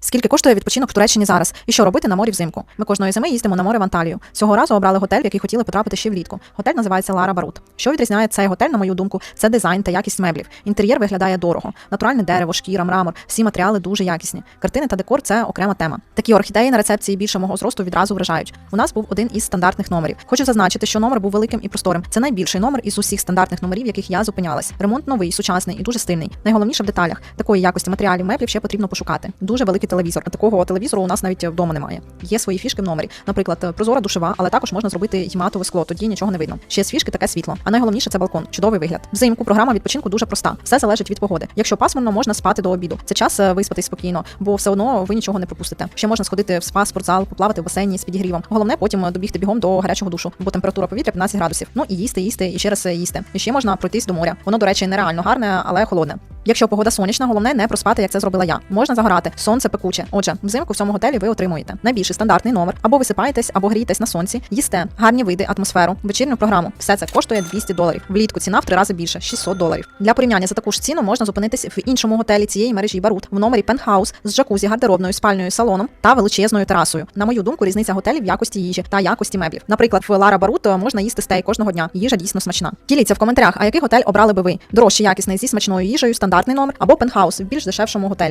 Скільки коштує відпочинок в Туреччині зараз? І що робити на морі взимку? Ми кожної зими їздимо на море в Анталію. Цього разу обрали готель, в який хотіли потрапити ще влітку. Готель називається Лара Барут. Що відрізняє цей готель, на мою думку, це дизайн та якість меблів. Інтер'єр виглядає дорого. Натуральне дерево, шкіра, мрамор, всі матеріали дуже якісні. Картини та декор це окрема тема. Такі орхідеї на рецепції більше мого зросту відразу вражають. У нас був один із стандартних номерів. Хочу зазначити, що номер був великим і просторим. Це найбільший номер із усіх стандартних номерів, яких я зупинялась. Ремонт новий, сучасний і дуже стильний. Найголовніше в деталях. Такої якості матеріалів меблів ще потрібно пошукати. Дуже великий телевізор. Такого телевізору у нас навіть вдома немає. Є свої фішки в номері. Наприклад, прозора душева, але також можна зробити й матове скло, тоді нічого не видно. Ще з фішки таке світло. А найголовніше це балкон. Чудовий вигляд. Взимку програма відпочинку дуже проста. Все залежить від погоди. Якщо пасмурно, можна спати до обіду. Це час е, виспатись спокійно, бо все одно ви нічого не пропустите. Ще можна сходити в спа, спортзал, поплавати в басейні з підігрівом. Головне потім е, добігти бігом до гарячого душу, бо температура повітря 15 градусів. Ну і їсти, їсти, і ще раз е, їсти. І ще можна пройтись до моря. Воно, до речі, нереально гарне, але холодне. Якщо погода сонячна, головне не проспати, як це зробила я. Можна загорати, сонце пекуче. Отже, взимку в цьому готелі ви отримуєте найбільший стандартний номер, або висипаєтесь, або грієтесь на сонці, їсте гарні види, атмосферу, вечірню програму. Все це коштує 200 доларів. Влітку ціна в три рази більше 600 доларів. Для порівняння за таку ж ціну можна зупинитись в іншому готелі цієї мережі Барут в номері пентхаус з джакузі, гардеробною, спальною, салоном та величезною терасою. На мою думку, різниця готелів в якості їжі та якості меблів. Наприклад, в Лара Барут можна їсти стей кожного дня. Їжа дійсно смачна. Діліться в коментарях, а який готель обрали би ви? Дорожче якісний зі смачною їжею, стандартний номер або пентхаус в більш дешевшому готелі.